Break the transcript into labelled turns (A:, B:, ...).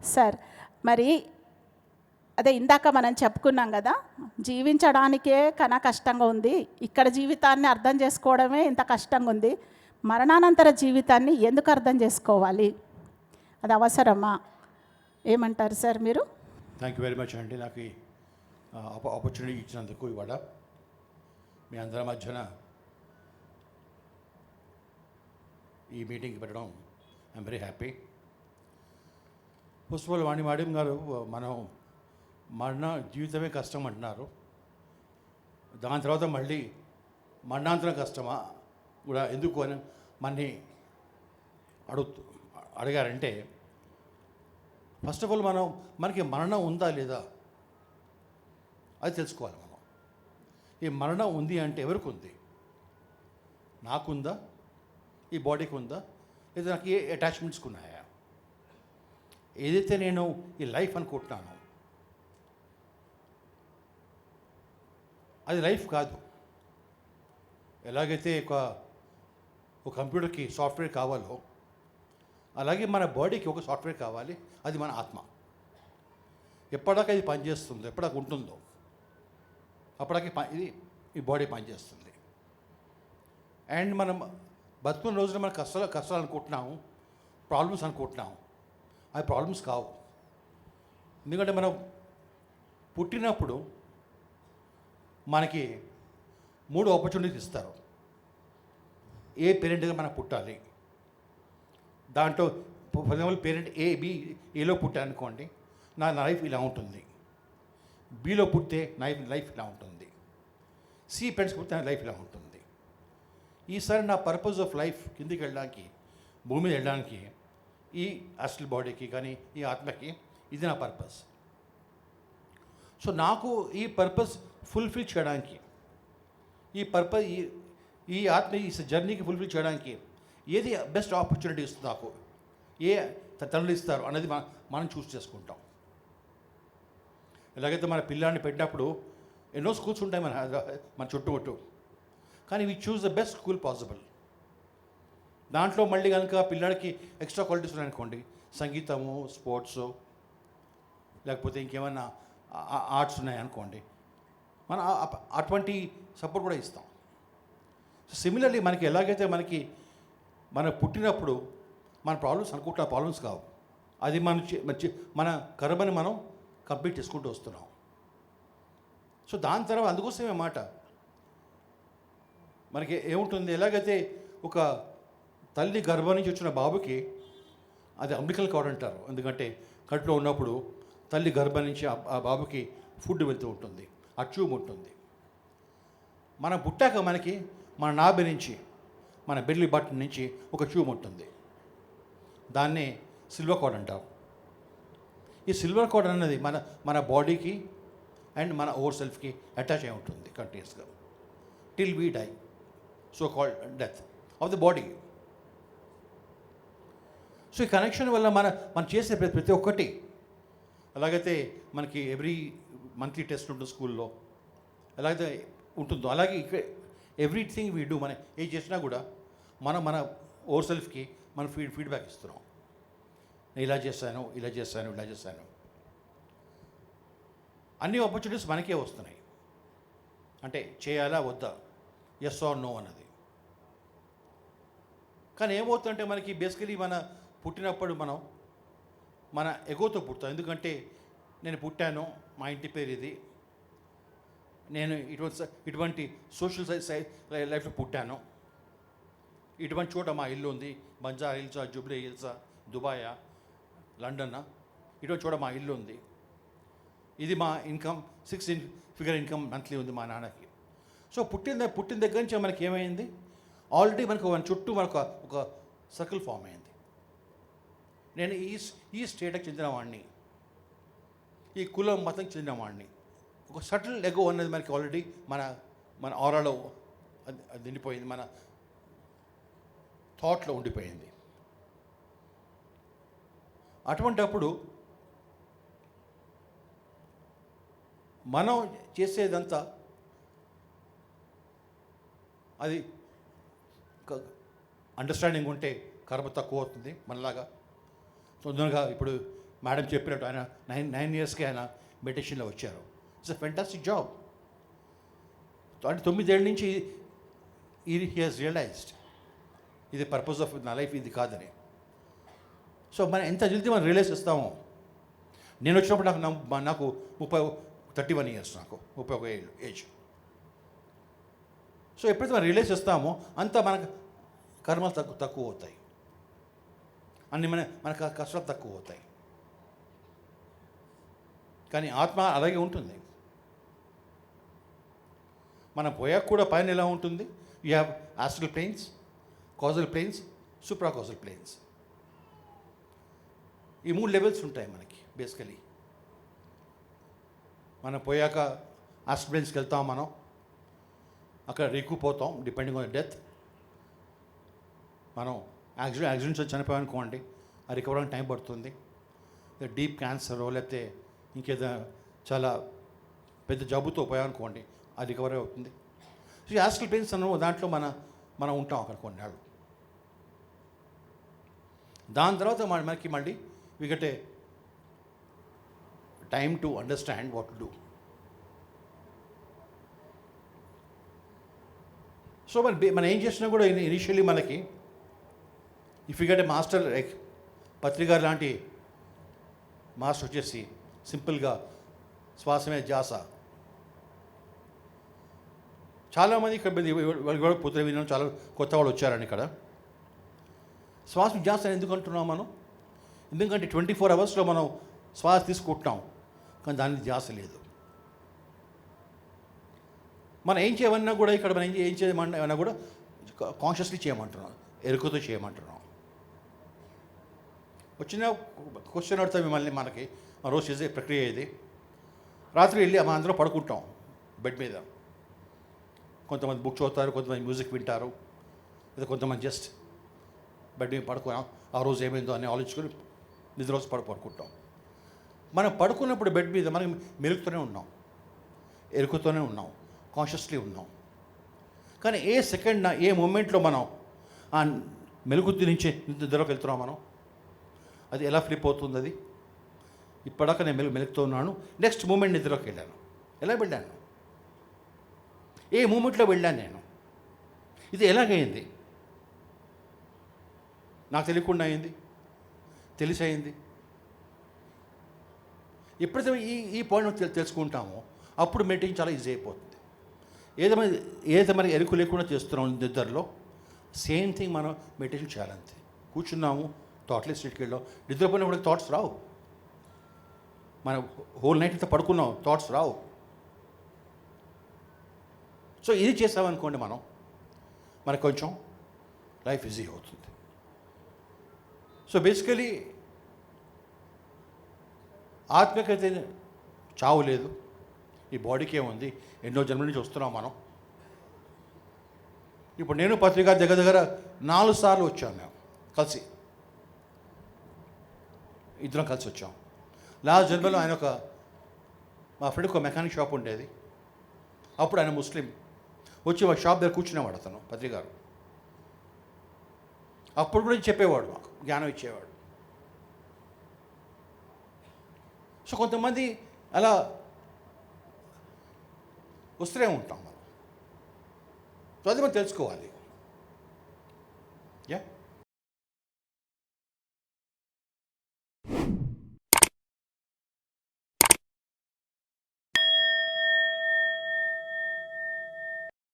A: Sir మరి అదే ఇందాక మనం చెప్పుకున్నాం కదా జీవించడానికే కన కష్టంగా ఉంది. ఇక్కడ జీవితాన్ని అర్థం చేసుకోవడమే ఇంత కష్టంగా ఉంది. మరణానంతర జీవితాన్ని ఎందుకు అర్థం చేసుకోవాలి? అది అవసరమా? ఏమంటారు సార్ మీరు?
B: థ్యాంక్ యూ వెరీ మచ్ అండి. నాకు ఆపర్చునిటీ ఇచ్చినందుకు ఇవాళ. మీ అందరి మధ్యన ఈ మీటింగ్కి పెట్టడం I'm very happy first of all Vani మాడియం గారు మనం మరణ జీవితమే కష్టం అంటున్నారు. దాని తర్వాత మళ్ళీ మరణాంతరం కష్టమా? కూడా ఎందుకు అని మన్ని అడుగు అడిగారంటే ఫస్ట్ ఆఫ్ ఆల్ మనం మనకి మరణం ఉందా లేదా? అది తెలుసుకోవాలి మనం. ఈ మరణం ఉంది అంటే ఎవరికి ఉంది? నాకుందా? ఈ బాడీకి ఉందా? లేదా నాకు ఏ అటాచ్మెంట్స్కి ఉన్నాయా? ఏదైతే నేను ఈ లైఫ్ అనుకుంటున్నాను అది లైఫ్ కాదు. ఎలాగైతే ఒక ఒక కంప్యూటర్కి సాఫ్ట్వేర్ కావాలో అలాగే మన బాడీకి ఒక సాఫ్ట్వేర్ కావాలి అది మన ఆత్మ. ఎప్పటిదాకా ఇది పనిచేస్తుందో ఎప్పటిదాకా ఉంటుందో అప్పటికి ఇది ఈ బాడీ పనిచేస్తుంది. అండ్ మనం బతుకున్న రోజున మన కష్టాలు కష్టాలు అనుకుంటున్నాము ప్రాబ్లమ్స్ అనుకుంటున్నాము అవి ప్రాబ్లమ్స్ కావు. ఎందుకంటే మనం పుట్టినప్పుడు మనకి మూడు ఆపర్చునిటీస్ ఇస్తారు. ఏ పేరెంట్గా మనం పుట్టాలి? దాంట్లో for example parent A B ఏలో పుట్టానుకోండి నా లైఫ్ ఇలా ఉంటుంది. బిలో పుట్టితే నా లైఫ్ ఇలా ఉంటుంది. సి పెరెంట్స్ పుట్టితే లైఫ్ ఇలా ఉంటుంది. ఈసారి నా పర్పస్ ఆఫ్ లైఫ్ కిందికి వెళ్ళడానికి భూమి మీద వెళ్ళడానికి ఈ అస్టల్ బాడీకి కానీ ఈ ఆత్మకి ఇది నా పర్పస్ సో నాకు ఈ పర్పస్ ఫుల్ఫిల్ చేయడానికి ఈ పర్పస్ ఈ ఈ ఆత్మ ఈ జర్నీకి ఫుల్ఫిల్ చేయడానికి ఏది బెస్ట్ ఆపర్చునిటీ ఇస్తుంది నాకు? ఏ త- ఇస్తారు అనేది మనం మనం చూస్ చేసుకుంటాం. ఎలాగైతే మన పిల్లాన్ని పెట్టినప్పుడు ఎన్నో స్కూల్స్ ఉంటాయి మన మన చుట్టుముట్టు. కానీ we choose the best school possible దాంట్లో మళ్ళీ కనుక పిల్లడికి ఎక్స్ట్రా క్వాలిటీస్ ఉన్నాయనుకోండి సంగీతము స్పోర్ట్స్ లేకపోతే ఇంకేమైనా ఆర్ట్స్ ఉన్నాయనుకోండి మనం అటువంటి సపోర్ట్ కూడా ఇస్తాం. సిమిలర్లీ మనకి ఎలాగైతే మనకి మనం పుట్టినప్పుడు మన ప్రాబ్లమ్స్ అనుకుంటున్న ప్రాబ్లమ్స్ కావు. అది మన మన మన కర్మని మనం కంప్లీట్ చేసుకుంటూ వస్తున్నాం. సో దాని తర్వాత అందుకోసమే మాట. మనకి ఏముంటుంది ఎలాగైతే ఒక తల్లి గర్భం నుంచి వచ్చిన బాబుకి అది అంబికల్ కార్డ్ అంటారు. ఎందుకంటే కడుపులో ఉన్నప్పుడు తల్లి గర్భం నుంచి ఆ- బాబుకి ఫుడ్ వెళ్తూ ఉంటుంది. ఆ ట్యూబ్ ఉంటుంది. మనం పుట్టాక మనకి మన నాభి నుంచి మన బెల్లి బటన్ నుంచి ఒక ట్యూబ్ ఉంటుంది. దాన్ని సిల్వర్ కోడ్ అంటారు ఈ సిల్వర్ కోడ్ అనేది మన మన బాడీకి అండ్ మన ఓవర్ సెల్ఫ్కి అటాచ్ అయి ఉంటుంది కంటిన్యూస్గా till we die so called death of the body so ఈ కనెక్షన్ వల్ల మన మనం చేసే ప్రతి ప్రతి ఒక్కటి. అలాగైతే మనకి ఎవ్రీ మంత్లీ టెస్ట్ ఉంటుంది స్కూల్లో. ఎలాగైతే ఉంటుందో. అలాగే ఇక్కడ ఎవ్రీథింగ్ వీ డూ మనం ఏం చేసినా కూడా మనం మన ఓవర్ సెల్ఫ్కి మనం ఫీడ్ ఫీడ్బ్యాక్ ఇస్తున్నాం. నేను ఇలా చేశాను ఇలా చేశాను ఇలా చేశాను. అన్ని ఆపర్చునిటీస్ మనకే వస్తున్నాయి. అంటే చేయాలా వద్దా? ఎస్ ఆర్ నో అన్నది. కానీ ఏమవుతుందంటే మనకి బేసికలీ మన పుట్టినప్పుడు మనం మన ఎగోతో పుడతాం. ఎందుకంటే నేను పుట్టాను మా ఇంటి పేరు ఇది. నేను ఇటువంటి ఇటువంటి సోషల్ లైఫ్లో పుట్టాను. ఇటువంటి చోట మా ఇల్లు ఉంది. బంజారా హిల్సా జూబ్లీ హిల్సా దుబాయా లండన్? ఇటువంటి చోట మా ఇల్లు ఉంది. ఇది మా income six in figure income monthly ఉంది మా నాన్నకి. సో పుట్టిన పుట్టిన దగ్గర నుంచి మనకి ఏమైంది? ఆల్రెడీ మనకు మన చుట్టూ మనకు ఒక సర్కిల్ ఫామ్ అయింది. నేను ఈ ఈ స్టేట్కి చెందిన వాడిని. ఈ కులం మతంకి చెందిన వాడిని. ఒక సటిల్ ఎగో అనేది మనకి ఆల్రెడీ మన మన ఆరాలో అది అది నిండిపోయింది మన థాట్లో ఉండిపోయింది. అటువంటప్పుడు మనం చేసేదంతా అది అండర్స్టాండింగ్ ఉంటే కర్మ తక్కువ అవుతుంది మనలాగా తొందరగా ఇప్పుడు మేడం చెప్పినట్టు ఆయన నైన్ నైన్ ఇయర్స్కి ఆయన మెడిటేషన్లో వచ్చారు. It's a fantastic job. అంటే తొమ్మిదేళ్ళ నుంచి ఇది హీ హాజ్ రియలైజ్డ్ ఇది పర్పస్ ఆఫ్ నా లైఫ్ ఇది కాదని. సో మనం ఎంత జల్దీ మనం రియలైజ్ చేస్తామో? నేను వచ్చినప్పుడు నాకు నాకు ముప్పై థర్టీ వన్ ఇయర్స్ నాకు ముప్పై ఒక ఏళ్ళు ఏజ్ సో ఎప్పుడైతే మనం రియలైజ్ చేస్తామో అంత మనకు కర్మలు తక్కువ తక్కువ అవుతాయి. అన్ని మన మనకు కష్టాలు తక్కువ అవుతాయి కానీ ఆత్మ అలాగే ఉంటుంది. మనం పోయాక కూడా పైన ఎలా ఉంటుంది? You have astral planes causal planes supra causal planes ఈ మూడు లెవెల్స్ ఉంటాయి మనకి బేసికలీ మనం పోయాక ఆస్ట్రల్ ప్లేన్స్కి వెళ్తాం మనం. అక్కడ రీకూపోతాం డిపెండింగ్ ఆన్ డెత్ మనం యాక్సిడెంట్ యాక్సిడెంట్స్ వచ్చి చనిపోయాం అనుకోండి ఆ రికవర్ టైం పడుతుంది. డీప్ క్యాన్సర్ లేకపోతే ఇంకేదో చాలా పెద్ద జబ్బుతో పోయామనుకోండి అది రికవర్ అవుతుంది. సో యాస్టల్ హాస్టల్ పెయిన్స్ అన్న దాంట్లో మన మనం ఉంటాం అక్కడ కొన్నాళ్ళు. దాని తర్వాత మనకి మళ్ళీ we get time to understand what do so మరి మనం ఏం చేసినా కూడా ఇనిషియల్లీ మనకి if you get a master like పత్రికారు లాంటి మాస్టర్ వచ్చేసి సింపుల్గా శ్వాసమే జాస చాలామంది ఇక్కడ వాళ్ళు కూడా పుత్ర విన్నాం చాలా కొత్త వాళ్ళు వచ్చారని ఇక్కడ. శ్వాస జాస అని ఎందుకు అంటున్నాం మనం? ఎందుకంటే ట్వంటీ ఫోర్ అవర్స్లో మనం శ్వాస తీసుకుంటున్నాం కానీ దానికి ధ్యాస లేదు. మనం ఏం చేయమన్నా కూడా ఇక్కడ మనం ఏం ఏం చేయమన్నా కూడా కాన్షియస్లీ చేయమంటున్నాం ఎరుకతో చేయమంటున్నాం. వచ్చిన క్వశ్చన్ అడుగుతా మిమ్మల్ని మనకి ఆ రోజు చేసే ప్రక్రియ ఇది. రాత్రి వెళ్ళి మా అందరూ పడుకుంటాం బెడ్ మీద. కొంతమంది బుక్ చదువుతారు కొంతమంది మ్యూజిక్ వింటారు లేదా కొంతమంది జస్ట్ బెడ్ మీద పడుకున్నాం ఆ రోజు ఏమైందో అని ఆలోచించుకొని నిద్ర రోజు పడు పడుకుంటాం. మనం పడుకున్నప్పుడు బెడ్ మీద మనం మెలుగుతూనే ఉన్నాం. ఎరుకుతూనే ఉన్నాం. కాన్షియస్లీ ఉన్నాం. కానీ ఏ సెకండ్ ఏ మూమెంట్లో మనం ఆ మెలుగుద్ది నుంచి నిద్రలోకి వెళ్తున్నాం మనం? అది ఎలా ఫ్లిప్ అవుతుంది అది? ఇప్పటిదాకా నేను మెలు మెలుగుతూ ఉన్నాను. నెక్స్ట్ మూమెంట్ నిద్రలోకి వెళ్ళాను. ఎలా వెళ్ళాను? ఏ మూమెంట్లో వెళ్ళాను నేను? ఇది ఎలాగైంది? నాకు తెలియకుండా అయింది? తెలిసి అయింది ఎప్పుడైతే ఈ ఈ పాయింట్ తెలుసుకుంటామో అప్పుడు మెడిటేషన్ చాలా ఈజీ అయిపోతుంది. ఏదైనా ఏదైతే మనకి ఎరుకు లేకుండా చేస్తున్నాం నిద్రలో సేమ్ థింగ్ మనం మెడిటేషన్ చేయాలంతే. కూర్చున్నాము థాట్లెస్ స్టేట్కి వెళ్ళాం నిద్రపోయినప్పుడు థాట్స్ రావు. మనం హోల్ నైట్ అంతా పడుకున్నాం థాట్స్ రావు. సో ఇది చేసామనుకోండి మనం మనకు కొంచెం లైఫ్ ఈజీ అవుతుంది. సో బేసికలీ ఆత్మకైతే చావు లేదు. ఈ బాడీకి ఏముంది ఎన్నో జన్మల నుంచి వస్తున్నాం మనం. ఇప్పుడు నేను పత్రిక దగ్గర దగ్గర నాలుగు సార్లు వచ్చాను మేము కలిసి. ఇద్దరం కలిసి వచ్చాం. లాస్ట్ జన్మలో ఆయన ఒక మా ఫ్రెండ్కి ఒక మెకానిక్ షాప్ ఉండేది. అప్పుడు ఆయన ముస్లిం. వచ్చి మా షాప్ దగ్గర కూర్చునేవాడు అతను పత్రికారు. అప్పుడు కూడా చెప్పేవాడు మాకు జ్ఞానం ఇచ్చేవాడు. సో కొంతమంది అలా వస్తూనే ఉంటాం మనం. సో అది మనం తెలుసుకోవాలి.